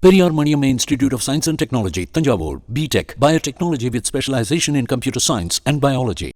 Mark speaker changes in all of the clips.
Speaker 1: Periyar Maniamma Institute of Science and Technology, Tanjavur, B.Tech, Biotechnology with specialization in computer science and biology.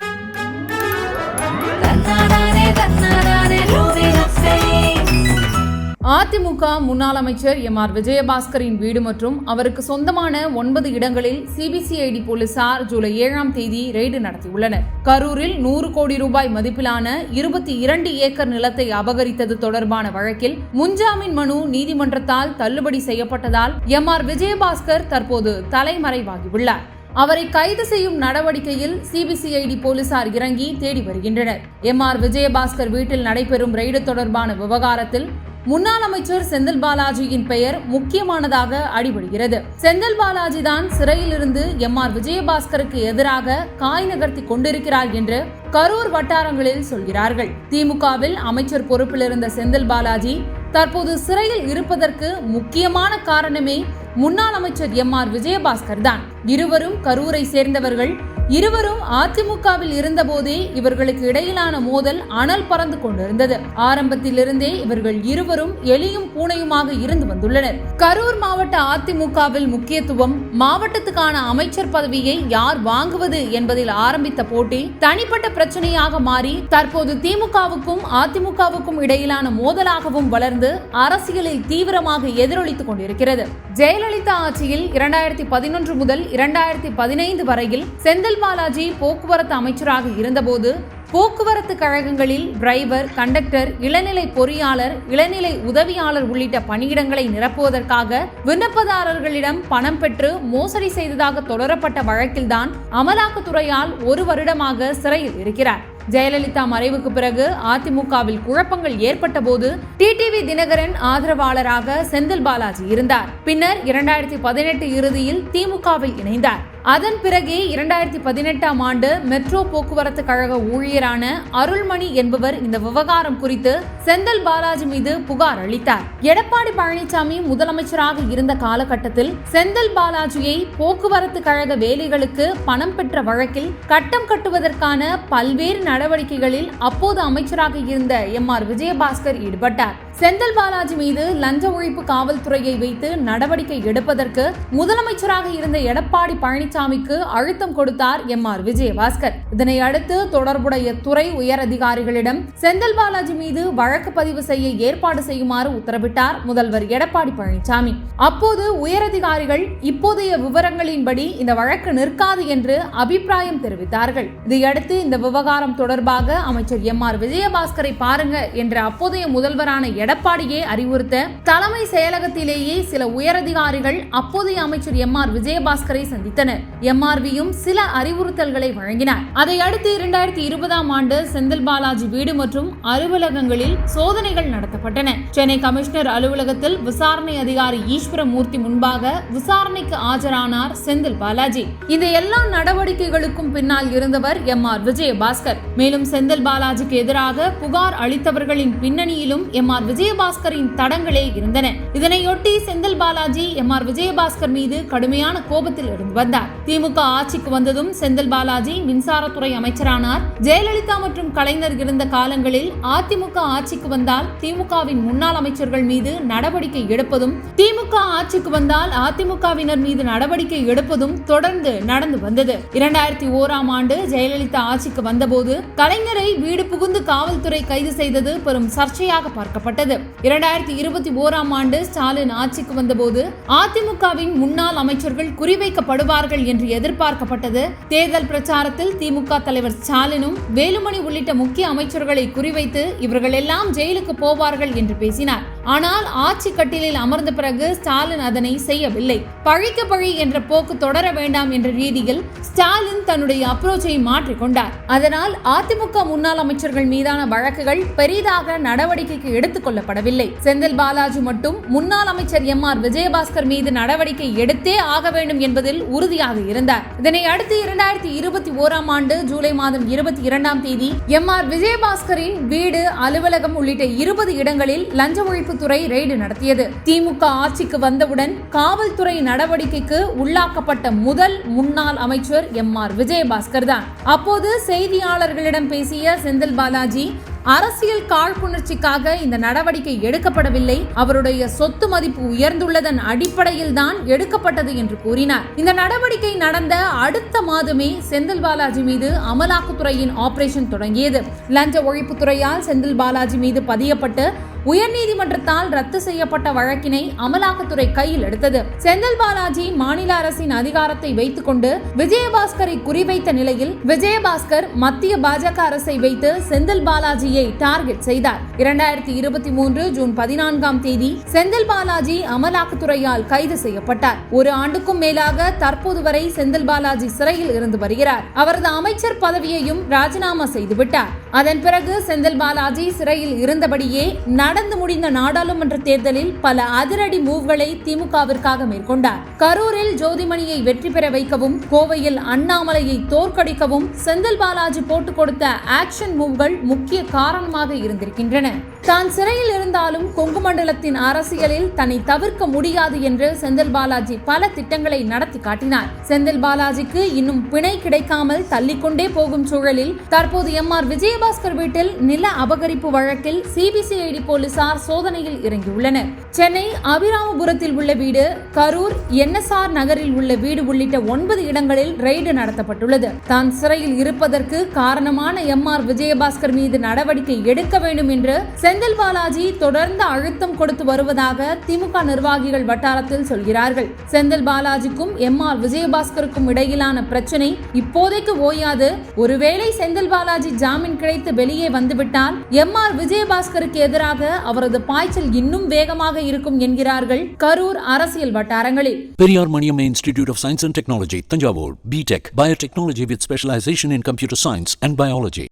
Speaker 2: AIADMK முன்னாள் அமைச்சர் M R விஜயபாஸ்கரின் வீடு மற்றும் அவருக்கு சொந்தமான ஒன்பது இடங்களில் சிபிசிஐடி போலீசார் ஜூலை ஏழாம் தேதி ரெய்டு நடத்தியுள்ளனர் கரூரில் நூறு கோடி ரூபாய் மதிப்பிலான இருபத்தி இரண்டு ஏக்கர் நிலத்தை அபகரித்தது தொடர்பான வழக்கில் முன்ஜாமீன் மனு நீதிமன்றத்தால் தள்ளுபடி செய்யப்பட்டதால் எம் ஆர் விஜயபாஸ்கர் தற்போது தலைமறைவாகியுள்ளார் அவரை கைது செய்யும் நடவடிக்கையில் சிபிசிஐடி போலீசார் இறங்கி தேடி வருகின்றனர் எம் ஆர் விஜயபாஸ்கர் வீட்டில் நடைபெறும் ரெய்டு தொடர்பான விவகாரத்தில் முன்னாள் அமைச்சர் செந்தில் பாலாஜியின் பெயர் முக்கியமானதாக அடிபடுகிறது செந்தில் பாலாஜி தான் சிறையிலிருந்து எம் ஆர் விஜயபாஸ்கருக்கு எதிராக காய் நகர்த்தி கொண்டிருக்கிறார் என்று கரூர் வட்டாரங்களில் சொல்கிறார்கள் திமுகவில் அமைச்சர் பொறுப்பில் இருந்த செந்தில் பாலாஜி தற்போது சிறையில் இருப்பதற்கு முக்கியமான காரணமே முன்னாள் அமைச்சர் எம் ஆர் விஜயபாஸ்கர் தான் இருவரும் கரூரை சேர்ந்தவர்கள் இருவரும் அதிமுகவில் இருந்தபோதே இவர்களுக்கு இடையிலான மோதல் அனல் பறந்து கொண்டிருந்தது ஆரம்பத்திலிருந்தே இவர்கள் இருவரும் எலியும் பூனையுமாக இருந்து வந்துள்ளனர் கரூர் மாவட்ட அதிமுகவில் முக்கியத்துவம் மாவட்டத்துக்கான அமைச்சர் பதவியை யார் வாங்குவது என்பதில் ஆரம்பித்த போட்டி தனிப்பட்ட பிரச்சனையாக மாறி தற்போது திமுகவுக்கும் அதிமுகவுக்கும் இடையிலான மோதலாகவும் வளர்ந்து அரசியலில் தீவிரமாக எதிரொலித்துக் கொண்டிருக்கிறது ஜெயலலிதா ஆட்சியில் இரண்டாயிரத்தி பதினொன்று முதல் இரண்டாயிரத்தி பதினைந்து வரையில் செந்தில் பாலாஜி போக்குவரத்து அமைச்சராக இருந்தபோது போக்குவரத்து கழகங்களில் டிரைவர் கண்டக்டர் இளநிலை பொறியாளர் இளநிலை உதவியாளர் உள்ளிட்ட பணியிடங்களை நிரப்புவதற்காக விண்ணப்பதாரர்களிடம் பணம் பெற்று மோசடி செய்ததாக தொடரப்பட்ட வழக்கில்தான் அமலாக்கத்துறையால் ஒரு வருடமாக சிறையில் இருக்கிறார் ஜெயலலிதா மறைவுக்கு பிறகு அதிமுகவில் குழப்பங்கள் ஏற்பட்ட போது டிடிவி தினகரன் ஆதரவாளராக செந்தில் பாலாஜி இருந்தார் பின்னர் இரண்டாயிரத்தி பதினெட்டு இறுதியில் திமுகவில் இணைந்தார் அதன் பிறகே இரண்டாயிரத்தி பதினெட்டாம் ஆண்டு மெட்ரோ போக்குவரத்து கழக ஊழியரான அருள்மணி என்பவர் இந்த விவகாரம் குறித்து செந்தல் பாலாஜி மீது புகார் அளித்தார் எடப்பாடி பழனிசாமி முதலமைச்சராக இருந்த காலகட்டத்தில் செந்தல் பாலாஜியை போக்குவரத்து கழக வேலைகளுக்கு பணம் பெற்ற வழக்கில் கட்டம் கட்டுவதற்கான பல்வேறு நடவடிக்கைகளில் அப்போது அமைச்சராக இருந்த எம் ஆர் விஜயபாஸ்கர் ஈடுபட்டார் செந்தில் பாலாஜி மீது லஞ்ச ஒழிப்பு காவல்துறையை வைத்து நடவடிக்கை எடுப்பதற்கு முதலமைச்சராக இருந்த எடப்பாடி பழனிசாமிக்கு அழுத்தம் கொடுத்தார் எம் ஆர் விஜயபாஸ்கர் இதனை அடுத்து தொடர்புடைய துறை உயர் அதிகாரிகளிடம் செந்தில் பாலாஜி மீது வழக்கு பதிவு செய்ய ஏற்பாடு செய்யுமாறு உத்தரவிட்டார் முதல்வர் எடப்பாடி பழனிசாமி அப்போது உயரதிகாரிகள் இப்போதைய விவரங்களின்படி இந்த வழக்கு நிற்காது என்று அபிப்பிராயம் தெரிவித்தார்கள் இதையடுத்து இந்த விவகாரம் தொடர்பாக அமைச்சர் எம் ஆர் விஜயபாஸ்கரை பாருங்க என்ற அப்போதைய முதல்வரான எடப்பாடியே அறிவுறுத்த தலைமை செயலகத்திலேயே சில உயரதிகாரிகள் அப்போதைய அமைச்சர் எம் ஆர் விஜயபாஸ்கரை சந்தித்தனர் எம் ஆர்வியும் சில அறிவுறுத்தல்களை வழங்கினார் அதை இரண்டாயிரத்தி இருபதாம் ஆண்டு செந்தில் பாலாஜி வீடு மற்றும் அலுவலகங்களில் சோதனைகள் நடத்தப்பட்டன சென்னை கமிஷனர் அலுவலகத்தில் விசாரணை அதிகாரி ஈஸ்வரமூர்த்தி முன்பாக விசாரணைக்கு ஆஜரானார் செந்தில் பாலாஜி இந்த எல்லா நடவடிக்கைகளுக்கும் பின்னால் இருந்தவர் எம் ஆர் விஜயபாஸ்கர் மேலும் செந்தில் பாலாஜிக்கு எதிராக புகார் அளித்தவர்களின் பின்னணியிலும் எம் ஆர் விஜயபாஸ்கரின் தடங்களே இருந்தன இதனையொட்டி செந்தில் பாலாஜி எம் ஆர் விஜயபாஸ்கர் மீது கடுமையான கோபத்தில் இருந்து வந்தார் திமுக ஆட்சிக்கு வந்ததும் செந்தில் பாலாஜி மின்சாரத்துறை அமைச்சரானார் ஜெயலலிதா மற்றும் கலைஞர் இருந்த காலங்களில் அதிமுக ஆட்சிக்கு வந்தால் திமுகவின் முன்னாள் அமைச்சர்கள் மீது நடவடிக்கை எடுப்பதும் திமுக ஆட்சிக்கு வந்தால் அதிமுகவினர் மீது நடவடிக்கை எடுப்பதும் தொடர்ந்து நடந்து வந்தது இரண்டாயிரத்தி ஓராம் ஆண்டு ஜெயலலிதா ஆட்சிக்கு வந்தபோது கலைஞரை வீடு புகுந்து காவல்துறை கைது செய்தது பெரும் சர்ச்சையாக பார்க்கப்பட்டது செய்யப்பட்டது இரண்டாயிரத்தி இருபத்தி ஓராம் ஆண்டு ஸ்டாலின் ஆட்சிக்கு வந்தபோது அதிமுகவின் முன்னாள் அமைச்சர்கள் குறிவைக்கப்படுவார்கள் என்று எதிர்பார்க்கப்பட்டது தேர்தல் பிரச்சாரத்தில் திமுக தலைவர் ஸ்டாலினும் வேலுமணி உள்ளிட்ட முக்கிய அமைச்சர்களை குறிவைத்து இவர்கள் எல்லாம் ஜெயிலுக்கு போவார்கள் என்று பேசினார் ஆனால் ஆட்சி கட்டிலில் அமர்ந்த பிறகு ஸ்டாலின் அதனை செய்யவில்லை பழிக்க பழி என்ற போக்கு தொடர வேண்டாம் என்ற ரீதியில் ஸ்டாலின் தன்னுடைய அப்ரோச்சை மாற்றிக்கொண்டார் அதனால் அதிமுக முன்னாள் அமைச்சர்கள் மீதான வழக்குகள் பெரிதாக நடவடிக்கைக்கு எடுத்துக் கொள்ளப்படவில்லை செந்தில் பாலாஜி மட்டும் முன்னாள் அமைச்சர் எம் ஆர் விஜயபாஸ்கர் மீது நடவடிக்கை எடுத்தே ஆக வேண்டும் என்பதில் உறுதியாக இருந்தார் இதனை அடுத்து இரண்டாயிரத்தி இருபத்தி ஓராம் ஆண்டு ஜூலை மாதம் இருபத்தி இரண்டாம் தேதி எம் ஆர் விஜயபாஸ்கரின் வீடு அலுவலகம் உள்ளிட்ட இருபது இடங்களில் லஞ்ச ஒழிப்பு துறை ரெய்டு நடத்தியது திமுக ஆட்சிக்கு வந்தவுடன் காவல்துறை நடவடிக்கைக்கு உள்ளாக்கப்பட்ட முதல் முன்னாள் அமைச்சர் எம் ஆர் விஜயபாஸ்கர் தான் அப்போது செய்தியாளர்களிடம் பேசிய செந்தில் பாலாஜி அரசியல் காழ்ப்புணர்ச்சிக்காக இந்த நடவடிக்கை எடுக்கப்படவில்லை அவருடைய சொத்து மதிப்பு உயர்ந்துள்ளதன் அடிப்படையில் தான் எடுக்கப்பட்டது என்று கூறினார் இந்த நடவடிக்கை நடந்த அடுத்த மாதமே செந்தில் பாலாஜி மீது அமலாக்கத்துறையின் ஆபரேஷன் தொடங்கியது லஞ்ச ஒழிப்புத்துறையால் செந்தில் பாலாஜி மீது பதியப்பட்டு உயர்நீதிமன்றத்தால் ரத்து செய்யப்பட்ட வழக்கினை அமலாக்கத்துறை கையில் எடுத்தது செந்தில் பாலாஜி மாநில அரசின் அதிகாரத்தை கொண்டு விஜயபாஸ்கரை குறிவைத்த நிலையில் விஜயபாஸ்கர் மத்திய பாஜக அரசை வைத்து செந்தில் பாலாஜியை டார்கெட் செய்தார் இரண்டாயிரத்தி இருபத்தி மூன்று ஜூன் பதினான்காம் தேதி செந்தில் பாலாஜி அமலாக்கத்துறையால் கைது செய்யப்பட்டார் ஒரு ஆண்டுக்கும் மேலாக தற்போது வரை செந்தில் பாலாஜி சிறையில் இருந்து வருகிறார் அவரது அமைச்சர் பதவியையும் ராஜினாமா செய்துவிட்டார் அதன் பிறகு செந்தில் பாலாஜி சிறையில் இருந்தபடியே நடந்து முடிந்த நாடாளுமன்ற தேர்தலில் பல அதிரடி மூவ்களை திமுகவிற்காக மேற்கொண்டார் கரூரில் ஜோதிமணியை வெற்றி பெற வைக்கவும் கோவையில் அண்ணாமலையை தோற்கடிக்கவும் செந்தில் பாலாஜி போட்டுக் கொடுத்த ஆக்ஷன் மூவ்கள் முக்கிய காரணமாக இருந்திருக்கின்றன தான் சிறையில் இருந்தாலும் கொங்கு மண்டலத்தின் அரசியலில் தன்னை தவிர்க்க முடியாது என்று செந்தில் பாலாஜி பல திட்டங்களை நடத்தி காட்டினார் செந்தில் பாலாஜிக்கு இன்னும் பிணை கிடைக்காமல் தள்ளிக்கொண்டே போகும் சூழலில் தற்போது எம் ஆர் விஜய விஜயபாஸ்கர் வீட்டில் நில அபகரிப்பு வழக்கில் சிபிசிஐடி போலீசார் சோதனையில் இறங்கியுள்ளனர் சென்னை அபிராமபுரத்தில் உள்ள வீடு கரூர் என்எஸ்ஆர் நகரில் உள்ள வீடு உள்ளிட்ட ஒன்பது இடங்களில் ரெய்டு நடத்தப்பட்டுள்ளது தான் சிறையில் இருப்பதற்கு காரணமான எம் ஆர் விஜயபாஸ்கர் மீது நடவடிக்கை எடுக்க வேண்டும் என்று செந்தில் பாலாஜி தொடர்ந்து அழுத்தம் கொடுத்து வருவதாக திமுக நிர்வாகிகள் வட்டாரத்தில் சொல்கிறார்கள் செந்தில் பாலாஜிக்கும் எம் ஆர் விஜயபாஸ்கருக்கும் இடையிலான பிரச்சனை இப்போதைக்கு ஓயாது ஒருவேளை செந்தில் பாலாஜி ஜாமீன் கிடை அழைத்து வெளியே வந்துவிட்டால் எம் ஆர் விஜயபாஸ்கருக்கு எதிராக அவரது பாய்ச்சல் இன்னும் வேகமாக இருக்கும் என்கிறார்கள் கரூர் அரசியல் வட்டாரங்களில்
Speaker 1: Periyar Maniam institute of science and technology Thanjavur B Tech biotechnology with specialisation in
Speaker 3: computer science and biology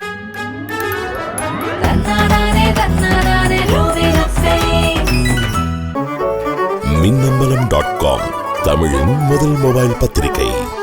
Speaker 4: Minnambalam dot com தமிழின் முதல் மொபைல் பத்திரிகை